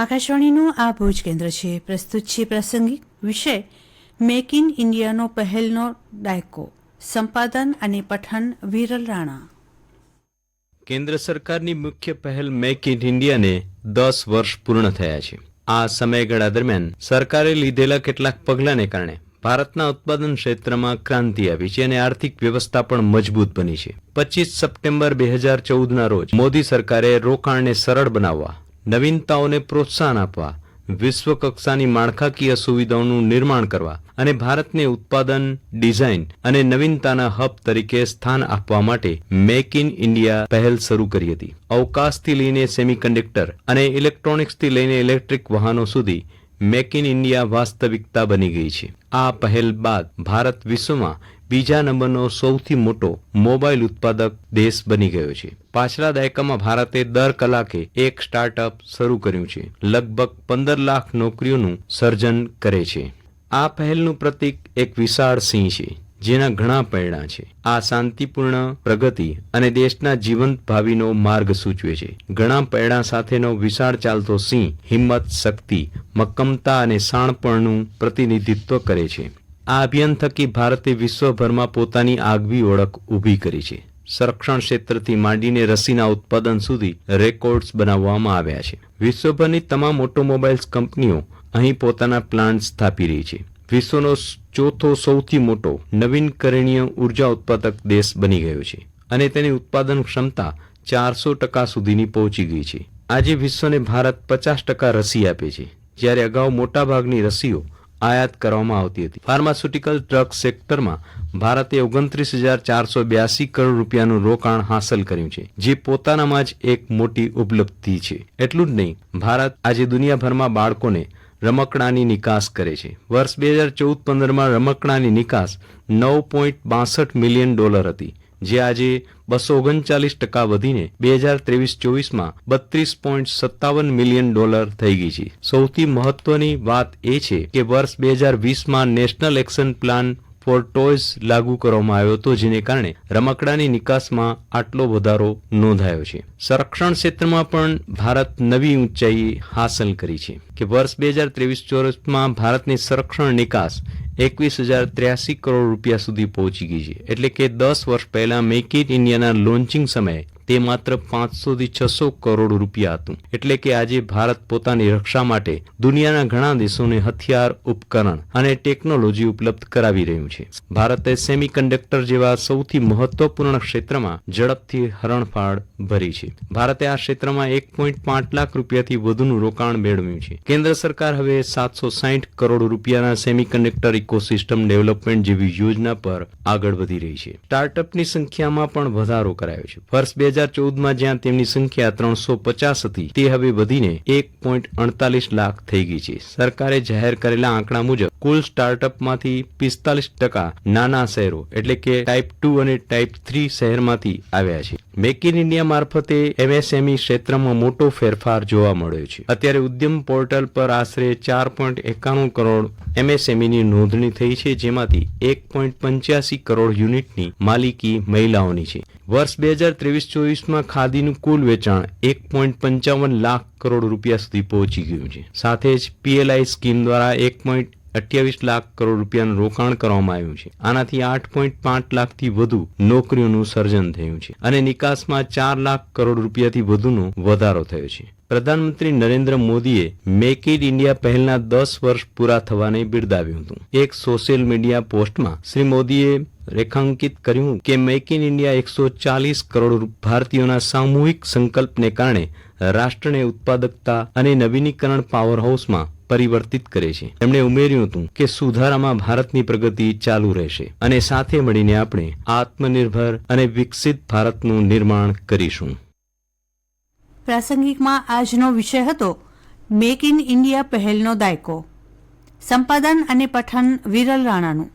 આકાશવાણીનું આ ભુજ કેન્દ્ર છે. પ્રસ્તુત છે પ્રાસંગિક વિષય મેક ઇન ઇન્ડિયાનો પહેલનો ડાયકો, સંપાદન અને પઠન વિરલ રાણા. કેન્દ્ર સરકારની મુખ્ય પહેલ મેક ઇન ઇન્ડિયાને દસ વર્ષ પૂર્ણ થયા છે. આ સમયગાળા દરમિયાન સરકારે લીધેલા કેટલાક પગલાંને કારણે ભારતના ઉત્પાદન ક્ષેત્રમાં ક્રાંતિ આવી છે અને આર્થિક વ્યવસ્થા પણ મજબૂત બની છે. પચીસ સપ્ટેમ્બર બે હજાર ચૌદના રોજ મોદી સરકારે રોકાણને સરળ બનાવવા નવીનતાઓને પ્રોત્સાહન આપવા, વિશ્વકક્ષાની માળખાકીય સુવિધાઓનું નિર્માણ કરવા અને ભારતને ઉત્પાદન, ડિઝાઇન અને નવીનતાના હબ તરીકે સ્થાન આપવા માટે મેક ઇન ઇન્ડિયા પહેલ શરૂ કરી હતી. અવકાશથી લઈને સેમિકન્ડક્ટર અને ઇલેક્ટ્રોનિક્સથી લઈને ઇલેક્ટ્રિક વાહનો સુધી મેક ઇન ઇન્ડિયા વાસ્તવિકતા બની ગઈ છે. આ પહેલ બાદ ભારત વિશ્વમાં બીજા નંબરનો સૌથી મોટો મોબાઈલ ઉત્પાદક દેશ બની ગયો છે. પાછલા દાયકામાં ભારતે દર કલાકે એક સ્ટાર્ટઅપ શરૂ કર્યું છે. લગભગ પંદર લાખ નોકરીઓનું સર્જન કરે છે. આ પહેલનું પ્રતીક એક વિશાળ સિંહ છે, જેના ઘણા પૈડા છે. આ શાંતિપૂર્ણ પ્રગતિ અને દેશના જીવંત ભાવિનો માર્ગ સૂચવે છે. ઘણા પૈડા સાથેનો વિશાળ ચાલતો સિંહ હિંમત, શક્તિ, મક્કમતા અને શાણપણનું પ્રતિનિધિત્વ કરે છે. આ અભિયાન થકી ભારતે વિશ્વભરમાં પોતાની આગવી ઓળખ ઊભી કરી છે. સંરક્ષણ ક્ષેત્રથી માંડીને રસીના ઉત્પાદન સુધી રેકોર્ડ્સ બનાવવામાં આવ્યા છે. વિશ્વભરની તમામ ઓટોમોબાઈલ્સ કંપનીઓ અહીં પોતાના પ્લાન્ટ સ્થાપી રહી છે. વિશ્વનો ચોથો સૌથી મોટો નવીનકરણીય ઊર્જા ઉત્પાદક દેશ બની ગયો છે અને તેની ઉત્પાદન ક્ષમતા ચારસો ટકા સુધીની પહોંચી ગઈ છે. આજે વિશ્વને ભારત પચાસ ટકા રસી આપે છે. જ્યારે અગાઉ મોટાભાગની રસીઓ આયાત કરવામાં આવતી હતી. ફાર્માસ્યુટિકલ ડ્રગ સેક્ટરમાં ભારતે ઓગણત્રીસ હજાર ચારસો બ્યાસી કરોડ રૂપિયાનું રોકાણ હાંસલ કર્યું છે, જે પોતાનામાં જ એક મોટી ઉપલબ્ધિ છે. એટલું જ નહીં, ભારત આજે દુનિયાભરમાં બાળકોને રમકડાની નિકાસ કરે છે. વર્ષ બે હજાર ચૌદ પંદરમાં રમકડાની નિકાસ નવ પોઈન્ટ બાસઠ મિલિયન ડોલર હતી. જે આજે બસો ઓગણચાલીસ ટકા વધીને બે હજાર ત્રેવીસ ચોવીસમાં બત્રીસ પોઈન્ટ સત્તાવન મિલિયન ડોલર થઈ ગઈ છે. સૌથી મહત્વની વાત એ છે કે વર્ષ બે હજાર વીસમાં national action plan for toys લાગુ કરવામાં આવ્યો હતો, જેને કારણે રમકડાની નિકાસમાં આટલો વધારો નોંધાયો છે. સંરક્ષણ ક્ષેત્રમાં પણ ભારત નવી ઊંચાઈ હાંસલ કરી છે કે વર્ષ બે હજાર ત્રેવીસ ચોવીસમાં ભારતની સંરક્ષણ નિકાસ એકવીસ હજાર ત્ર્યાસી કરોડ રૂપિયા સુધી પહોંચી ગઈ છે. એટલે કે દસ વર્ષ પહેલા મેક ઇન ઇન્ડિયાના લોન્ચિંગ સમયે તે માત્ર પાંચસો થી છસો કરોડ રૂપિયા હતું. એટલે કે આજે ભારત પોતાની રક્ષા માટે દુનિયાના ઘણા દેશોને હથિયાર ઉપકરણ અને ટેકનોલોજી ઉપલબ્ધ કરાવી રહ્યું છે. ભારતે સેમિકન્ડક્ટર જેવા સૌથી મહત્વપૂર્ણ ક્ષેત્રમાં ઝડપથી હરણફાળ ભરી છે. ભારતે આ ક્ષેત્રમાં એક પોઈન્ટ પાંચ લાખ રૂપિયાથી વધુનું રોકાણ મેળવ્યું છે. કેન્દ્ર સરકાર હવે સાતસો સાહીઠ કરોડ રૂપિયાના સેમિકન્ડક્ટર ઇકોસિસ્ટમ ડેવલપમેન્ટ જેવી યોજના પર આગળ વધી રહી છે. સ્ટાર્ટઅપની સંખ્યામાં પણ વધારો કરાયો છે. વર્ષ બે હજાર ચૌદમાં જ્યાં તેમની સંખ્યા ત્રણસો પચાસ હતી, તે હવે વધીને એક પોઈન્ટ અડતાલીસ લાખ થઈ ગઈ છે. સરકારે જાહેર કરેલા આંકડા મુજબ, કુલ સ્ટાર્ટઅપમાંથી પિસ્તાલીસ ટકા નાના શહેરો, એટલે કે ટાઈપ ટુ અને ટાઈપ થ્રી શહેરમાંથી આવ્યા છે. મેક ઇન ઇન્ડિયા મારફતે એમએસએમઈ ક્ષેત્રમાં મોટો ફેરફાર જોવા મળ્યો છે. અત્યારે ઉદ્યમ પોર્ટલ પર આશરે ચાર પોઈન્ટ એકાણું કરોડ એમએસએમઈની નોંધણી થઈ છે, જેમાંથી એક પોઈન્ટ પંચ્યાસી કરોડ યુનિટની માલિકી મહિલાઓની છે. વર્ષ બે હજાર ત્રેવીસ ચોવીસમાં ખાદીનું કુલ વેચાણ એક પોઈન્ટ પંચાવન લાખ કરોડ રૂપિયા સુધી પહોંચી ગયું છે. સાથે જ પીએલઆઈ સ્કીમ દ્વારા એક પોઈન્ટ અઠ્યાવીસ લાખ કરોડ રૂપિયાનું રોકાણ કરવામાં આવ્યું છે. આનાથી આઠ પોઈન્ટ પાંચ લાખથી વધુ નોકરીઓનું સર્જન થયું છે અને નિકાસમાં ચાર લાખ કરોડ રૂપિયાથી વધુનો વધારો થયો છે. પ્રધાનમંત્રી નરેન્દ્ર મોદીએ મેક ઇન ઇન્ડિયા પહેલના દસ વર્ષ પૂરા થવાને બિરદાવ્યું હતું. એક સોશિયલ મીડિયા પોસ્ટમાં શ્રી મોદીએ રેખાંકિત કર્યું કે મેક ઇન ઇન્ડિયા એકસો ચાલીસ કરોડ ભારતીયોના સામૂહિક સંકલ્પને કારણે રાષ્ટ્રને ઉત્પાદકતા અને નવીનીકરણ પાવર હાઉસમાં પરિવર્તિત કરે છે. તેમણે ઉમેર્યું હતું કે સુધારામાં ભારતની પ્રગતિ ચાલુ રહેશે અને સાથે મળીને આપણે આત્મનિર્ભર અને વિકસિત ભારતનું નિર્માણ કરીશું. પ્રાસંગિકમાં આજનો વિષય હતો મેક ઇન ઇન્ડિયા પહેલનો દાયકો. સંપાદન અને પઠન વિરલ રાણાનું.